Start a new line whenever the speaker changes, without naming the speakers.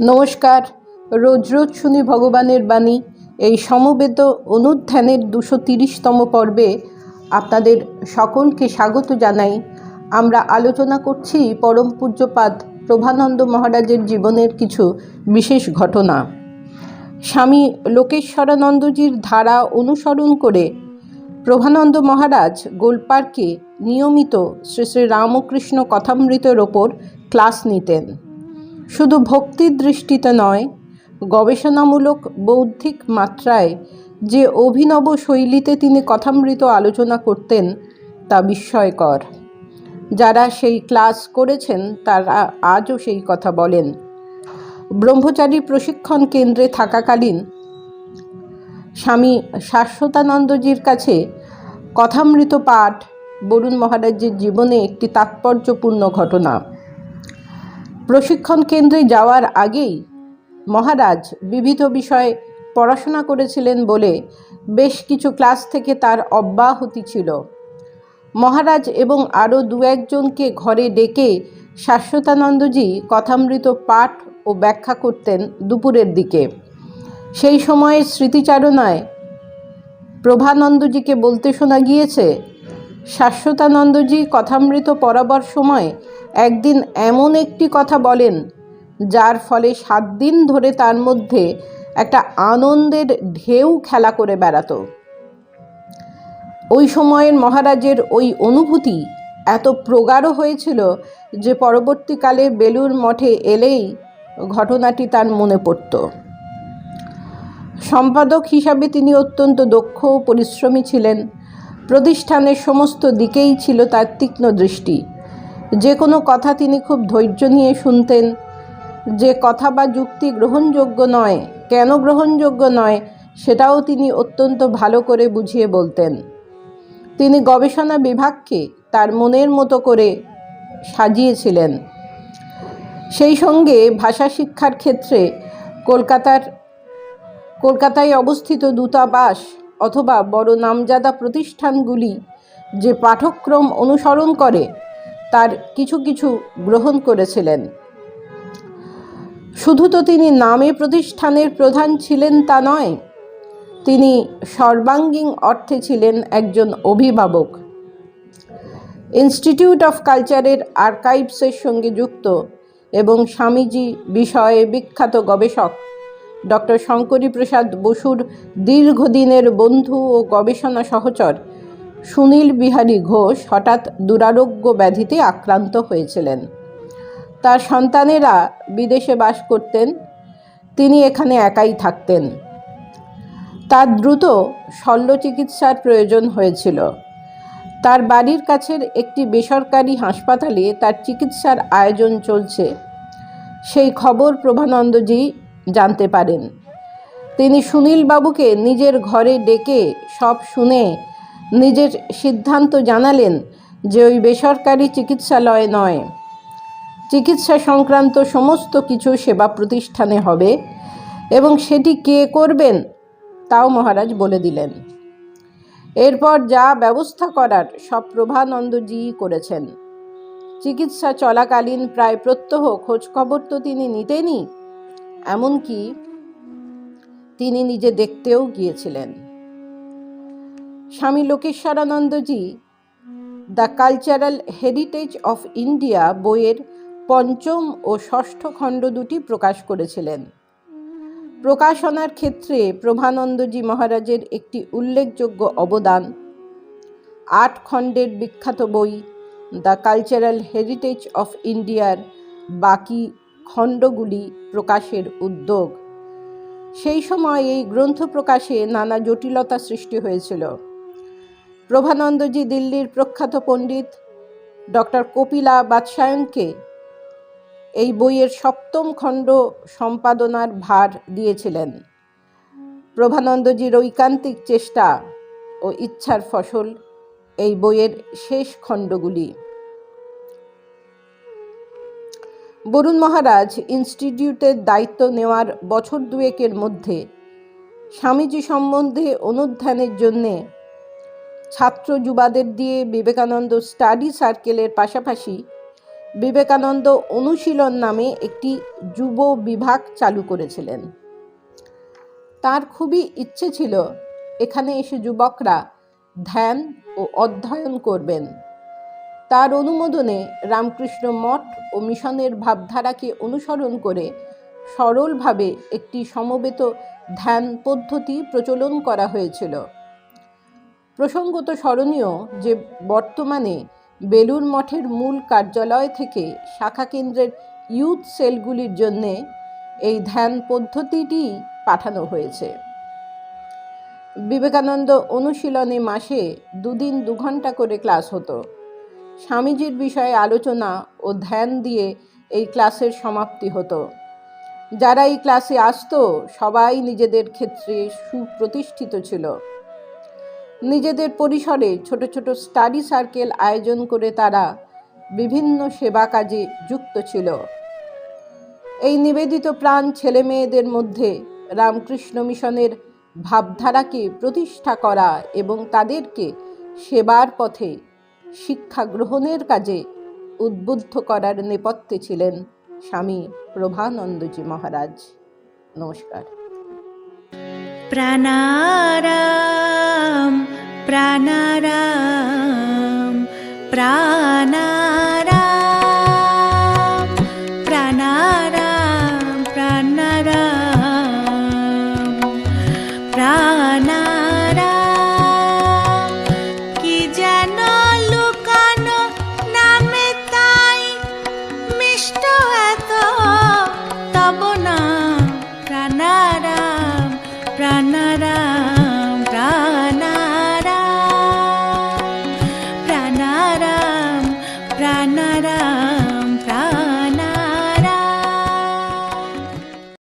নমস্কার। রোজ রোজ শুনি ভগবানের বাণী। এই সমবেত অনুধ্যানের দুশো তিরিশতম পর্বে আপনাদের সকলকে স্বাগত জানাই। আমরা আলোচনা করছি পরম পূজ্যপাদ প্রভানন্দ মহারাজের জীবনের কিছু বিশেষ ঘটনা। স্বামী লোকেশ্বরানন্দজির ধারা অনুসরণ করে প্রভানন্দ মহারাজ গোলপার্কে নিয়মিত শ্রী শ্রী রামকৃষ্ণ কথামৃতের ওপর ক্লাস নিতেন। শুধু ভক্তির দৃষ্টিতে নয়, গবেষণামূলক বৌদ্ধিক মাত্রায় যে অভিনব শৈলীতে তিনি কথামৃত আলোচনা করতেন তা বিস্ময়কর। যারা সেই ক্লাস করেছেন, তারা আজও সেই কথা বলেন। ব্রহ্মচারী প্রশিক্ষণ কেন্দ্রে থাকাকালীন স্বামী শাশ্বতানন্দজির কাছে কথামৃত পাঠ বরুণ মহারাজের জীবনে একটি তাৎপর্যপূর্ণ ঘটনা। প্রশিক্ষণ কেন্দ্রে যাওয়ার আগেই মহারাজ বিবিধ বিষয়ে পড়াশোনা করেছিলেন বলে বেশ কিছু ক্লাস থেকে তার অব্যাহতি ছিল। মহারাজ এবং আরও দু একজনকে ঘরে ডেকে শাশ্বতানন্দজি কথামৃত পাঠ ও ব্যাখ্যা করতেন দুপুরের দিকে। সেই সময়ে স্মৃতিচারণায় প্রভানন্দজিকে বলতে শোনা গিয়েছে শাশ্বতানন্দজি কথামৃত পড়াবার সময় একদিন এমন একটি কথা বলেন, যার ফলে সাত দিন ধরে তার মধ্যে একটা আনন্দের ঢেউ খেলা করে বেড়াতো। ওই সময়ের মহারাজের ওই অনুভূতি এত প্রগাঢ় হয়েছিল যে পরবর্তীকালে বেলুর মঠে এলেই ঘটনাটি তার মনে পড়ত। সম্পাদক হিসাবে তিনি অত্যন্ত দক্ষ ও পরিশ্রমী ছিলেন। প্রতিষ্ঠানের সমস্ত দিকেই ছিল তার তীক্ষ্ণ দৃষ্টি। যে কোনো কথা তিনি খুব ধৈর্য নিয়ে শুনতেন। যে কথা বা যুক্তি গ্রহণযোগ্য নয়, কেন গ্রহণযোগ্য নয়, সেটাও তিনি অত্যন্ত ভালো করে বুঝিয়ে বলতেন। তিনি গবেষণা বিভাগকে তার মনের মতো করে সাজিয়েছিলেন। সেই সঙ্গে ভাষা শিক্ষার ক্ষেত্রে কলকাতার, কলকাতায় অবস্থিত দূতাবাস অথবা বড় নামজাদা প্রতিষ্ঠানগুলি যে পাঠক্রম অনুসরণ করে, তার কিছু কিছু গ্রহণ করেছিলেন। শুধু তো তিনি নামে প্রতিষ্ঠানের প্রধান ছিলেন তা নয়, তিনি সর্বাঙ্গীন অর্থে ছিলেন একজন অভিভাবক। ইনস্টিটিউট অফ কালচারের আর্কাইভসের সঙ্গে যুক্ত এবং স্বামীজি বিষয়ে বিখ্যাত গবেষক। ডক্টর শঙ্করী প্রসাদ বসুর দীর্ঘদিনের বন্ধু ও গবেষণা সহচর সুনীল বিহারী ঘোষ হঠাৎ দুরারোগ্য ব্যাধিতে আক্রান্ত হয়েছিলেন। তার সন্তানেরা বিদেশে বাস করতেন, তিনি এখানে একাই থাকতেন। তার দ্রুত শল্য চিকিৎসার প্রয়োজন হয়েছিল। তার বাড়ির কাছের একটি বেসরকারি হাসপাতালে তার চিকিৎসার আয়োজন চলছে। সেই খবর প্রভানন্দজি জানতে পারেন। তিনি সুনীলবাবুকে নিজের ঘরে ডেকে সব শুনে নিজের সিদ্ধান্ত জানালেন যে ওই বেসরকারি চিকিৎসালয় নয়। চিকিৎসা সংক্রান্ত সমস্ত কিছু সেবা প্রতিষ্ঠানে হবে এবং সেটি কে করবেন তাও মহারাজ বলে দিলেন। এরপর যা ব্যবস্থা করার সব প্রভানন্দজিই করেছেন। চিকিৎসা চলাকালীন প্রায় প্রত্যহ খোঁজখবর তো তিনি নিতেনই। এমনকি তিনি নিজে দেখতেও গিয়েছিলেন। Swami Lokeshwaranandaji, the cultural heritage of India বইয়ের পঞ্চম ও ষষ্ঠ খণ্ড দুটি প্রকাশ করেছিলেন। প্রকাশনার ক্ষেত্রে প্রভানন্দজি মহারাজের একটি উল্লেখযোগ্য অবদান। আট খণ্ডের বিখ্যাত বই, দ্য কালচারাল হেরিটেজ অফ ইন্ডিয়ার বাকি খণ্ডগুলি প্রকাশের উদ্যোগ। সেই সময় এই গ্রন্থ প্রকাশে নানা জটিলতা সৃষ্টি হয়েছিল। প্রভানন্দজি দিল্লির প্রখ্যাত পণ্ডিত ডক্টর কপিলা বাদশায়নকে এই বইয়ের সপ্তম খণ্ড সম্পাদনার ভার দিয়েছিলেন। প্রভানন্দজির ঐকান্তিক চেষ্টা ও ইচ্ছার ফসল এই বইয়ের শেষ খণ্ডগুলি। বরুণ মহারাজ ইনস্টিটিউটের দায়িত্ব নেওয়ার বছর দুয়েকের মধ্যে স্বামীজি সম্বন্ধে অনুধ্যানের জন্যে ছাত্র যুবাদের দিয়ে বিবেকানন্দ স্টাডি সার্কেলের পাশাপাশি বিবেকানন্দ অনুশীলন নামে একটি যুব বিভাগ চালু করেছিলেন। তার খুবই ইচ্ছে ছিল এখানে এসে যুবকরা ধ্যান ও অধ্যয়ন করবেন। তার অনুমোদনে রামকৃষ্ণ মঠ ও মিশনের ভাবধারাকে অনুসরণ করে সরলভাবে একটি সমবেত ধ্যান পদ্ধতি প্রচলন করা হয়েছিল। প্রসঙ্গত স্মরণীয় যে বর্তমানে বেলুর মঠের মূল কার্যালয় থেকে শাখা কেন্দ্রের ইউথ সেলগুলির জন্যে এই ধ্যান পদ্ধতিটি পাঠানো হয়েছে। বিবেকানন্দ অনুশীলনে মাসে দুদিন দু ঘণ্টা করে ক্লাস হতো। স্বামীজির বিষয়ে আলোচনা ও ধ্যান দিয়ে এই ক্লাসের সমাপ্তি হতো। যারা এই ক্লাসে আসতো, সবাই নিজেদের ক্ষেত্রে সুপ্রতিষ্ঠিত ছিল। নিজেদের পরিসরে ছোট ছোট স্টাডি সার্কেল আয়োজন করে তারা বিভিন্ন সেবা কাজে যুক্ত ছিল। এই নিবেদিত প্রাণ ছেলে মেয়েদের মধ্যে রামকৃষ্ণ মিশনের ভাবধারাকে প্রতিষ্ঠা করা এবং তাদেরকে সেবার পথে শিক্ষা গ্রহণের কাজে উদ্বুদ্ধ করার নেপথ্যে ছিলেন স্বামী প্রভানন্দজি মহারাজ। নমস্কার।
প্রাণারাম প্রাণারাম প্রাণা